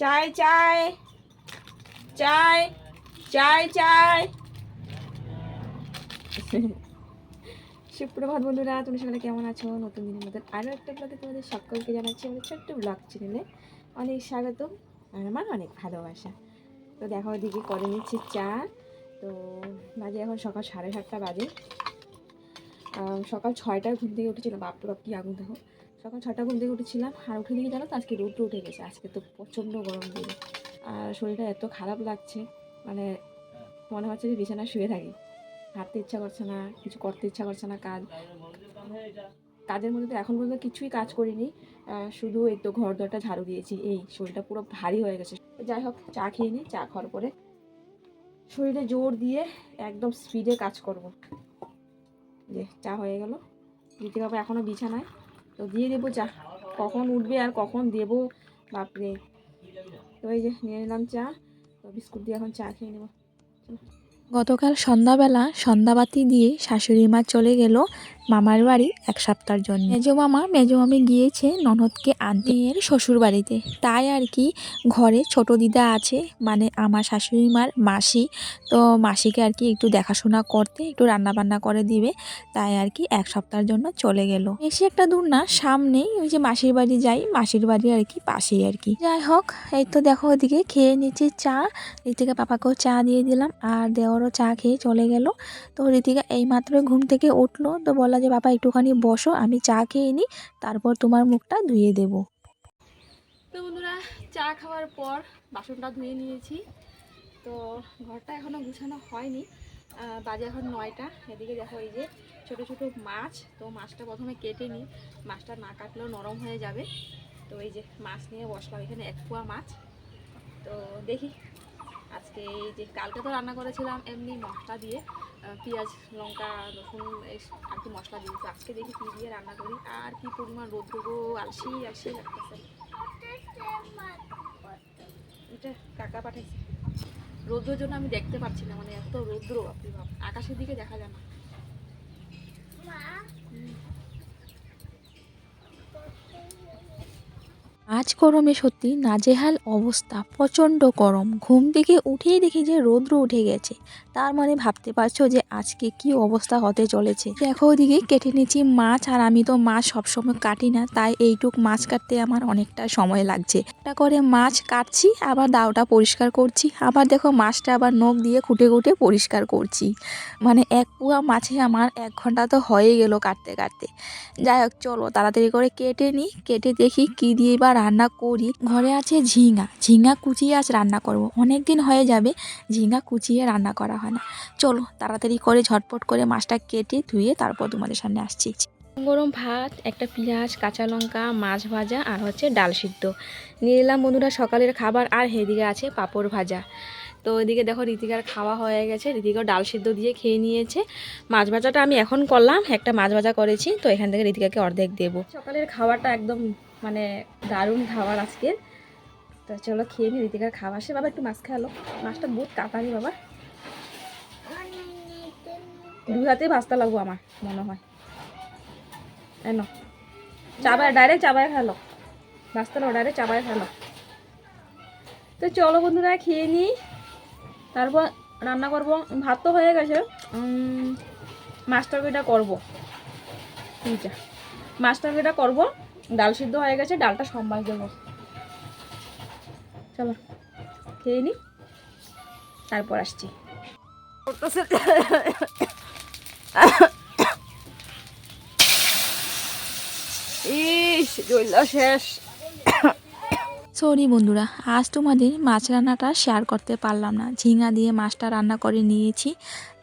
চাই চাই চাই চাই চাই। সুপ্রভাত বন্ধুরা তুমি সকালে কেমন আছো? নতুন দিনের মতন আরও একটা ব্লগে তোমাদের সকলকে জানাচ্ছি আমাদের ছোট্ট ব্লগ চ্যানেলে অনেক স্বাগতম আর আমার অনেক ভালোবাসা। তো দেখো ওদিকে করে নিচ্ছি চা। তো বাজে এখন সকাল সাড়ে সাতটা বাজে। সকাল ছয়টায় ঘুম থেকে উঠেছিলাম বাপরে বাপ, কি আগুন দেখো। সকাল ছটা ঘুম থেকে উঠেছিলাম, আর উঠে দিকে জানো তো আজকে রোদ উঠে গেছে, আজকে তো প্রচণ্ড গরম দিন। আর শরীরটা এত খারাপ লাগছে মানে মনে হচ্ছে যে বিছানায় শুয়ে থাকি। হাঁটতে ইচ্ছা করছে না, কিছু করতে ইচ্ছা করছে না কাজ। কাজের মধ্যে তো এখন পর্যন্ত কিছুই কাজ করিনি শুধু এই তো ঘর দরটা ঝাড়ু দিয়েছি, এই শরীরটা পুরো ভারী হয়ে গেছে। যাই হোক, চা খেয়ে নিই চা খাওয়ার পরে শরীরে জোর দিয়ে একদম স্পিডে কাজ করব। যে চা হয়ে গেল। দিতে বাবা এখনও বিছানায়। তো দিয়ে দেবো চা। কখন উঠবে আর কখন দেবো? বাপরে। তো এই যে নিয়ে নিলাম চা। তো বিস্কুট দিয়ে এখন চা খেয়ে নেব। গতকাল সন্ধ্যাবেলা সন্ধ্যাবাতি দিয়ে শাশুড়ি মা চলে গেল। মামার বাড়ি এক সপ্তাহের জন্য। মেজো মামা, মেজো মামি গিয়েছে ননদকে আনতে এর শ্বশুর বাড়িতে তাই আর কি ঘরে ছোট দিদা আছে মানে আমার শাশুড়ি মার মাসি। তো মাসিকে আর কি একটু দেখাশোনা করতে, একটু রান্না বান্না করে দিবে। তাই আর কি এক সপ্তাহের জন্য চলে গেল। বেশি একটা দূর না সামনেই ওই যে মাসির বাড়ি যাই, মাসির বাড়ি আর কি পাশেই আর কি। যাই হোক, এই তো দেখো ওদিকে খেয়ে নিচ্ছে চা। ঋতিকা পাপাকেও চা দিয়ে দিলাম, আর দেওয়ারও চা খেয়ে চলে গেল। তো ঋতিকা এইমাত্র ঘুম থেকে উঠল, তো বলল যে, বাবা, একটুখানি বসো, আমি চা খেয়ে নিই তারপর তোমার মুখটা ধুয়ে দেবো। তো বন্ধুরা, চা খাওয়ার পর বাসনটা ধুয়ে নিয়েছি। তো ঘরটা এখনও গুছানো হয়নি। বাজে এখন নয়টা। এদিকে দেখো এই যে ছোট ছোট মাছ, তো মাছটা প্রথমে কেটে নিই। মাছটা না কাটলেও নরম হয়ে যাবে। তো এই যে মাছ নিয়ে বসলাম এখানে এক পোয়া মাছ। তো দেখি আজকে এই যে কালকে তো রান্না করেছিলাম এমনি মশলা দিয়ে পেঁয়াজ, লঙ্কা, রসুন আর কি মশলা দিয়ে। তো আজকে দেখি কী দিয়ে রান্না করি। আর কি পরিমাণ রোদ্র গো, আলসি আলসি লাগতেছে। এটা কাকা পাঠাইছে। রৌদ্রের জন্য আমি দেখতে পাচ্ছি না মানে এত রৌদ্র আপনি আকাশের দিকে দেখা যায় না। আজ গরমে সত্যি নাজেহাল অবস্থা, প্রচণ্ড গরম। ঘুম থেকে উঠেই দেখি যে রৌদ্র উঠে গেছে। তার মানে ভাবতে পারছ যে আজকে কি অবস্থা হতে চলেছে? দেখো ওদিকে কেটে নিচ্ছি মাছ আর আমি তো মাছ সবসময় কাটি না, তাই এইটুক মাছ কাটতে আমার অনেকটা সময় লাগছে। একটা করে মাছ কাটছি, আবার দাওটা পরিষ্কার করছি, আবার দেখো মাছটা আবার নখ দিয়ে খুঁটে খুঁটে পরিষ্কার করছি। মানে এক পুয়া মাছে আমার এক ঘণ্টা তো হয়ে গেল কাটতে কাটতে। যাই হোক, চলো তাড়াতাড়ি করে কেটে নিই, কেটে দেখি কি দিয়ে বা রান্না করি, ঘরে আছে ঝিঙা। ঝিঙা কুচিয়ে আজ রান্না করব। অনেক দিন হয়ে যাবে ঝিঙা কুচিয়ে রান্না করা হয় না। চলো তাড়াতাড়ি করে ঝটপট করে মাছটা কেটে ধুয়ে তারপর তোমাদের সামনে আসছি। গরম ভাত, একটা পেঁয়াজ, কাঁচা লঙ্কা, মাছ ভাজা আর হচ্ছে ডাল সিদ্ধ। নিয়ে এলাম বন্ধুরা সকালের খাবার আর হেদিকে আছে পাঁপড় ভাজা। তো ওইদিকে দেখো ঋতিকার খাওয়া হয়ে গেছে। ঋতিকাও ডাল সিদ্ধ দিয়ে খেয়ে নিয়েছে। মাছ ভাজাটা আমি এখন করলাম। একটা মাছ ভাজা করেছি। তো এখান থেকে ঋতিকাকে অর্ধেক দেবো। সকালের খাবারটা একদম মানে দারুণ খাবার আজকের তো চলো খেয়ে নি ঋতিকার খাওয়া সে বাবা, একটু মাছ খেয়ালো মাছটা বহুত কাটারি বাবা। দু হাতে ভাজতে লাগবো আমার, মনে হয়। এন চাবায় ডাইরেক্ট চাবায় খেলো ভাজতে লো ডাইরেক্ট চাবায় খেলো তো চলো বন্ধুরা, খেয়ে নিই। তারপর রান্না করব। ভাত তো হয়ে গেছে। মাছ তরকারিটা করব। মাছ তরকারিটা করব। ডাল সিদ্ধ হয়ে গেছে, ডালটা সম্বাস দেবো। চলো, খেয়ে নিই তারপর আসছি। ইস শেষ। সরি বন্ধুরা, আজ তোমাদের মাছ রান্নাটা শেয়ার করতে পারলাম না। ঝিঙা দিয়ে মাছটা রান্না করে নিয়েছি।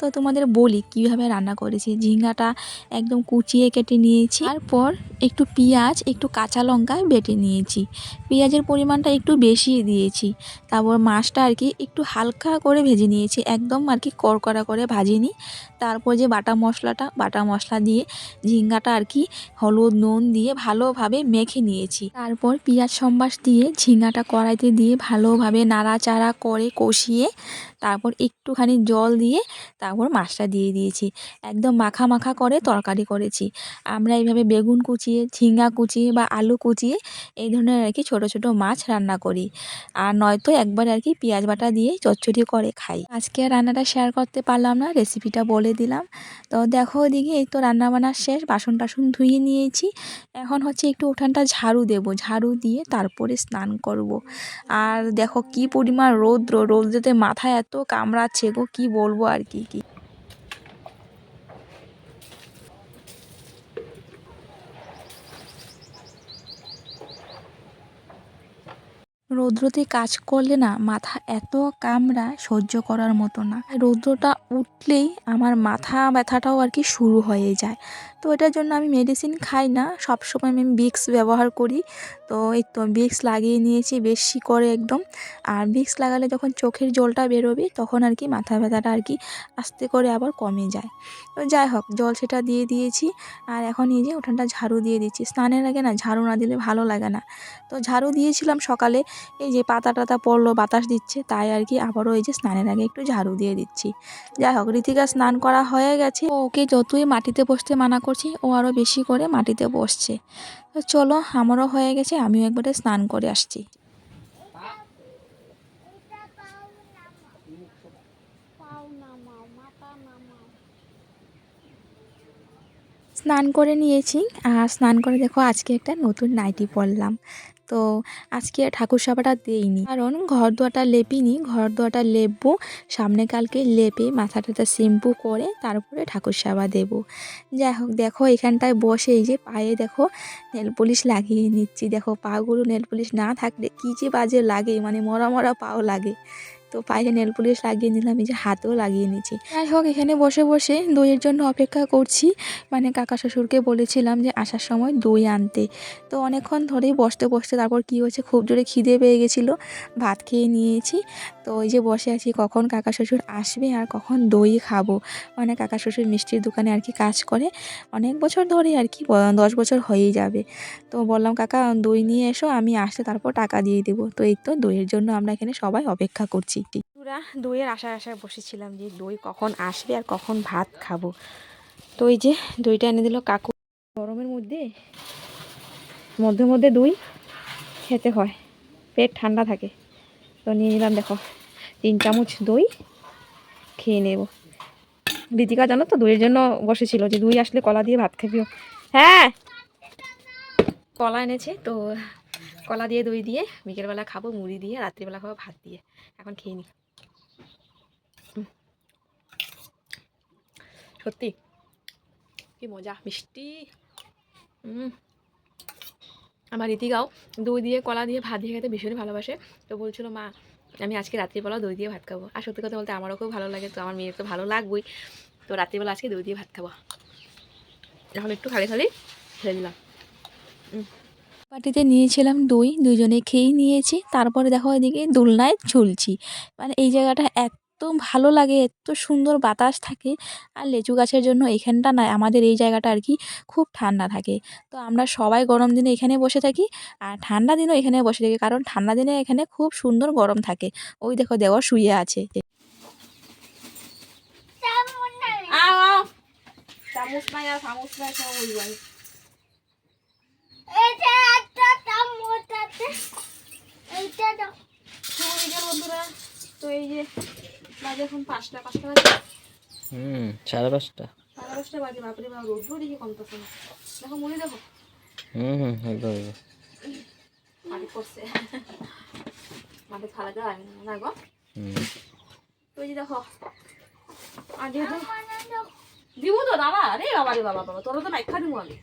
তো তোমাদের বলি কীভাবে রান্না করেছি। ঝিঙ্গাটা একদম কুচিয়ে কেটে নিয়েছি। তারপর একটু পেঁয়াজ, একটু কাঁচা লঙ্কা বেটে নিয়েছি। পেঁয়াজের পরিমাণটা একটু বেশি দিয়েছি। তারপর মাছটা আর কি একটু হালকা করে ভেজে নিয়েছি। একদম আর কি কড়কড়া করে ভাজিনি। তারপর যে বাটা মশলাটা, বাটা মশলা দিয়ে ঝিঙ্গাটা আর কি হলুদ, নুন দিয়ে ভালোভাবে মেখে নিয়েছি। তারপর পেঁয়াজ সম্বাস দিয়ে ঝিঙ্গাটা কড়াইতে দিয়ে ভালোভাবে নাড়াচাড়া করে কষিয়ে তারপর একটুখানি জল দিয়ে তারপর মাছটা দিয়ে দিয়েছি। একদম মাখা মাখা করে তরকারি করেছি। আমরা এইভাবে বেগুন কুচিয়ে, ঝিঙ্গা কুচিয়ে বা আলু কুচিয়ে এই ধরনের আর কি ছোটো ছোটো মাছ রান্না করি। আর নয়তো একবার আর কি পেঁয়াজ বাটা দিয়ে চচ্চড়ি করে খাই। আজকে রান্নাটা শেয়ার করতে পারলাম না রেসিপিটা বলে দিলাম। তো দেখো ওদিকে এই তো রান্না বান্না শেষ বাসন টাসন ধুয়ে নিয়েছি। এখন হচ্ছে একটু উঠানটা ঝাড়ু দেব। ঝাড়ু দিয়ে তারপরে স্নান করব। আর দেখো কি পরিমাণ রৌদ্র, রৌদ্রতে মাথায় এত কামড়াচ্ছে গো কি বলব আর কি কি রৌদ্রতে কাজ করলে না মাথা এত কামড়া সহ্য করার মতো না। রৌদ্রটা উঠলেই আমার মাথা ব্যথাটাও আর কি শুরু হয়ে যায়। তো এটার জন্য আমি মেডিসিন খাই না। সবসময় আমি ভিক্স ব্যবহার করি। তো এই তো ভিক্স লাগিয়ে নিয়েছি বেশি করে একদম। আর ভিক্স লাগালে যখন চোখের জলটা বেরোবে তখন আর কি মাথা ব্যথাটা আর কি আস্তে করে আবার কমে যায়। তো যাই হোক, জল সেটা দিয়ে দিয়েছি। আর এখন এই যে উঠানটা ঝাড়ু দিয়ে দিচ্ছি। স্নানের আগে না ঝাড়ু না দিলে ভালো লাগে না। তো ঝাড়ু দিয়েছিলাম সকালে, এই যে পাতা টাতা পড়ল, বাতাস দিচ্ছে, তাই আর কি আবারও এই যে স্নানের আগে একটু ঝাড়ু দিয়ে দিচ্ছি। যাই হোক, ঋতিকা স্নান করা হয়ে গেছে। ওকে যতই মাটিতে বসতে মানা করছি, ও আরও বেশি করে মাটিতে বসছে। তো চলো, আমারও হয়ে গেছে, আমিও একবারে স্নান করে আসছি পাও নামাও মাথা নামাও স্নান করে নিয়েছি। আর স্নান করে দেখো আজকে একটা নতুন নাইটি পরলাম। তো আজকে ঠাকুর সাবাটা দেইনি। কারণ ঘর দোয়াটা লেপিনি, ঘর দোয়াটা লেপবো, সামনে কালকে লেপে মাথাটাতে শ্যাম্পু করে তারপরে ঠাকুর সাবা দেবো। যাই হোক, দেখো এখানটায় বসে এই যে পায়ে দেখো নেল পলিশ লাগিয়ে নিচ্ছি। দেখো পাগুলো নেল পলিশ না থাকলে কী যে বাজে লাগে মানে মরা মরা পাও লাগে। তো পায়ে নেল পুলিশ লাগিয়ে নিলাম, এই যে হাতেও লাগিয়ে নিচ্ছি। যাই হোক, এখানে বসে বসে দইয়ের জন্য অপেক্ষা করছি। মানে কাকা শ্বশুরকে বলেছিলাম যে আসার সময় দই আনতে। তো অনেকক্ষণ ধরেই বসতে বসতে তারপর কী হয়েছে, খুব জোরে খিদে পেয়ে গেছিল। ভাত খেয়ে নিয়েছি। তো ওই যে বসে আছি, কখন কাকা শ্বশুর আসবে আর কখন দই খাব। মানে কাকা শ্বশুর মিষ্টির দোকানে আর কি কাজ করে। অনেক বছর ধরে আর কি দশ বছর হয়েই যাবে। তো বললাম, কাকা, দই নিয়ে এসো, আমি আসতে তারপর টাকা দিয়ে দেবো। তো এই তো দইয়ের জন্য আমরা এখানে সবাই অপেক্ষা করছি। পুরা দইয়ের আশায় আশায় বসেছিলাম যে দই কখন আসবে আর কখন ভাত খাব। তো এই যে দইটা এনে দিল কাকু। গরমের মধ্যে মধ্যে মধ্যে দই খেতে হয়। পেট ঠান্ডা থাকে। তো নিয়ে নিলাম, দেখো, তিন চামচ দই খেয়ে নেব। রীতিকা জানো তো, দইয়ের জন্য বসেছিল যে দই আসলে কলা দিয়ে ভাত খাবিও হ্যাঁ কলা এনেছে, তো কলা দিয়ে, দই দিয়ে, বিকেলবেলা খাব, মুড়ি দিয়ে, রাত্রিবেলা খাব, ভাত দিয়ে। এখন খেয়ে নি। সত্যি, কি মজা, মিষ্টি। আমার রীতিকাও, দই দিয়ে, কলা দিয়ে, ভাত দিয়ে খেতে ভীষণই ভালোবাসে। তো বলছিল, মা, আমি আজকে রাত্রিবেলা দই দিয়ে ভাত খাব। আর সত্যি কথা বলতে আমারও খুব ভালো লাগে, তো আমার মেয়ের তো ভালো লাগবেই। তো রাত্রিবেলা আজকে দই দিয়ে ভাত খাব। এখন একটু খালি খালি ফেলে দিলাম পার্টিতে নিয়েছিলাম দই, দুজনে খেয়েই নিয়েছি। তারপরে দেখো এদিকে দোলনায় ঝুলছি। মানে এই জায়গাটা এত ভালো লাগে, এত সুন্দর বাতাস থাকে। আর লেচু গাছের জন্য এখানটা না, আমাদের এই জায়গাটা আর কি খুব ঠান্ডা থাকে। তো আমরা সবাই গরম দিনে এখানে বসে থাকি আর ঠান্ডা দিনেও এখানে বসে থাকি, কারণ ঠান্ডা দিনে এখানে খুব সুন্দর গরম থাকে। ওই দেখো দেওয়া শুয়ে আছে। আর সব ওই বাড়ি এটা একটা চামচ আছে এইটা দাও বিকেল বন্ধুরা তো এই যে বাজে এখন পাঁচটা পাঁচটা বাজে। হুম সাড়ে পাঁচটা। সাড়ে পাঁচটা বাজে বাপরে বাপ রোদ্র দেখি কমতেছে না। দেখো মনে দেখো হুম হুম একদম একদম। মাটি করছে মাটি থালা দেওয়া লাগে না, না গো? হুম। তো এই যে দেখো আর যেহেতু দিব তো দাদা। আরে বাবা রে বাবা বাবা তোরা তো নাইখা দিব আমি।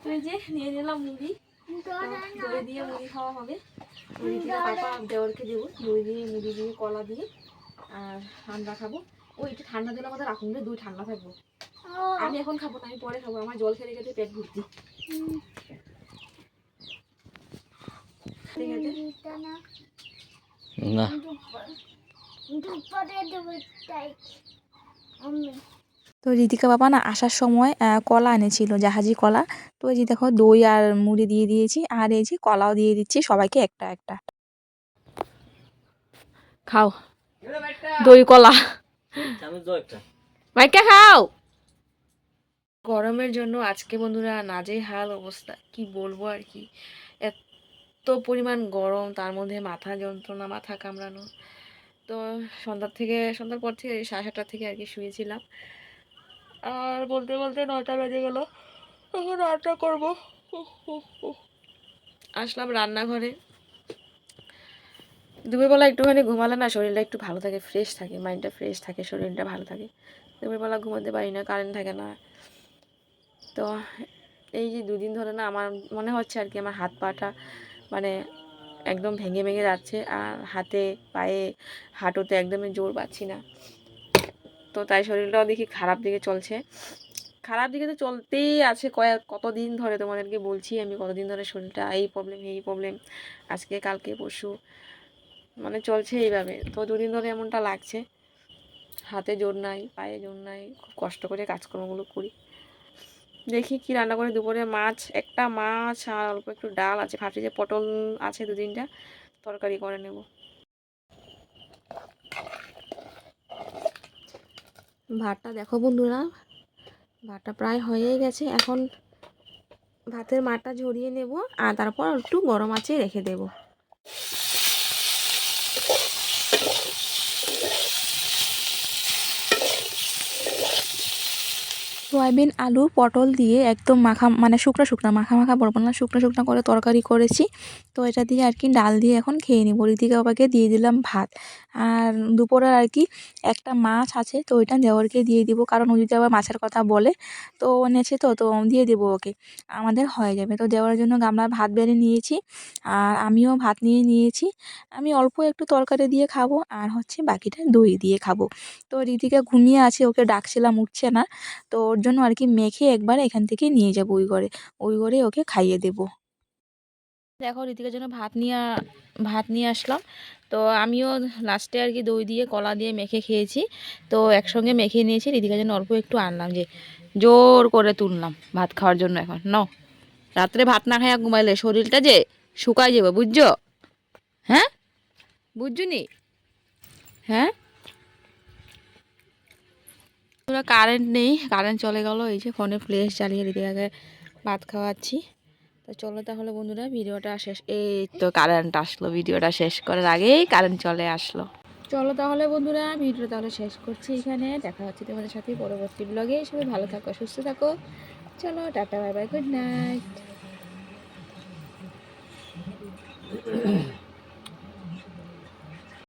তো এই যে নিয়ে নিলাম মুড়ি। দই দিয়ে মুড়ি খাওয়া হবে। মুড়ি পাপা দেওয়ারকে দেবো। দই দিয়ে মুড়ি দিয়ে কলা দিয়ে আর আমরা খাব। ও একটু ঠান্ডা দিলে আমাদের রাখুন রে দুই ঠান্ডা থাকব। আমি এখন খাব না আমি পরে খাব। আমার জল খেতে খেতে পেট ভর্তি। ঠিক আছে এটা না। না। দুপুরে দেবো তাই। আমি তো ঋতিকা বাবা না আসার সময় কলা এনেছিল জাহাজি কলা। তো এই যে দেখো দই আর মুড়ি দিয়ে দিয়েছি আর এই যে কলাও দিয়ে দিচ্ছি সবাইকে একটা একটা। খাও। দই কলা। মাইকা খাও। গরমের জন্য আজকে বন্ধুরা নাজে হাল অবস্থা কি বলব আর কি? এত পরিমাণ গরম তার মধ্যে মাথা যন্ত্রণা মাথা কামড়ানো। তো সন্ধ্যার থেকে সন্ধ্যার পর থেকে সাড়ে সাতটার থেকে আর কি শুয়েছিলাম। আর বলতে বলতে নয়টা বেজে গেল। এখন রান্না করব। আসলাম রান্নাঘরে। দুপুরবেলা একটুখানি ঘুমালে না শরীরটা একটু ভালো থাকে ফ্রেশ থাকে মাইন্ডটা ফ্রেশ থাকে, শরীরটা ভালো থাকে। দুপুরবেলা ঘুমাতে পারি না কারেন্ট থাকে না। তো এই যে দুদিন ধরে না আমার মনে হচ্ছে আর কি আমার হাত পাটা মানে একদম ভেঙে ভেঙে যাচ্ছে, আর হাতে, পায়ে, হাঁটুতে একদমই জোর পাচ্ছি না। তো তাই শরীরটাও দেখি খারাপ দিকে চলছে। খারাপ দিকে তো চলতেই আছে কয়েক, কতদিন ধরে তোমাদেরকে বলছি আমি কতদিন ধরে শরীরটা এই প্রবলেম এই প্রবলেম আজকে, কালকে, পরশু মানে চলছে এইভাবে। তো দুদিন ধরে এমনটা লাগছে। হাতে জোর নাই, পায়ে জোর নাই, খুব কষ্ট করে কাজকর্মগুলো করি। দেখি কি রান্না করে। দুপুরে মাছ, একটা মাছ আর অল্প একটু ডাল আছে। ভাবছি যে পটল আছে দু তিনটা তরকারি করে নেব। ভাতটা দেখো বন্ধুরা, ভাতটা প্রায় হয়েই গেছে। এখন ভাতের মাটা ঝরিয়ে নেব আর তারপর একটু গরম আছে রেখে দেব। সয়াবিন, আলু, পটল দিয়ে একদম মাখা মানে শুকনো শুকনো, মাখা মাখা বলব না, শুকনো শুকনো করে তরকারি করেছি। তো এটা দিয়ে আর কি ডাল দিয়ে এখন খেয়ে নিব। ঋতিকা বাবাকে দিয়ে দিলাম ভাত। আর দুপুরে আর কি একটা মাছ আছে, তো ওইটা দেওয়ারকে দিয়ে দিব। কারণ ও যদি আবার মাছের কথা বলে, তো ও এনেছে তো তো দিয়ে দেবো ওকে। আমাদের হয়ে যাবে। তো দেওয়ার জন্য গামলা ভাত বেড়ে নিয়েছি, আর আমিও ভাত নিয়ে নিয়েছি। আমি অল্প একটু তরকারি দিয়ে খাব, আর হচ্ছে বাকিটা দই দিয়ে খাব। তো ঋতিকা ঘুমিয়ে আছে, ওকে ডাকছিলাম, উঠছে না। তো ওর জন্য আর কি মেখে একবার এখান থেকে নিয়ে যাব ওই ঘরে। ওই ঘরে ওকে খাইয়ে দেবো। দেখো, ঋতিকার জন্য ভাত নিয়ে ভাত নিয়ে আসলাম। তো আমিও লাস্টে আর কি দই দিয়ে, কলা দিয়ে মেখে খেয়েছি। তো একসঙ্গে মেখে নিয়েছি, ঋতিকার জন্য অল্প একটু আনলাম যে জোর করে তুললাম ভাত খাওয়ার জন্য এখন। ন রাত্রে ভাত না খাইয়া ঘুমাইলে শরীরটা যে শুকায় যাবে, বুঝছ? হ্যাঁ? বুঝছ নি? হ্যাঁ? পুরো কারেন্ট নেই কারেন্ট চলে গেল, এই যে ফোনে ফ্লেশ জ্বালিয়ে ঋতিকাকে ভাত খাওয়াচ্ছি। তো চলো তাহলে বন্ধুরা, ভিডিওটা শেষ, এই তো কারেন্ট আসলো, ভিডিওটা শেষ করার আগেই কারেন্ট চলে আসলো। চলো তাহলে বন্ধুরা ভিডিও তাহলে শেষ করছি এখানে, দেখা হচ্ছে তোমাদের সাথে পরবর্তী ব্লগে সবাই ভালো থাকো, সুস্থ থাকো। চলো, tata bye bye good night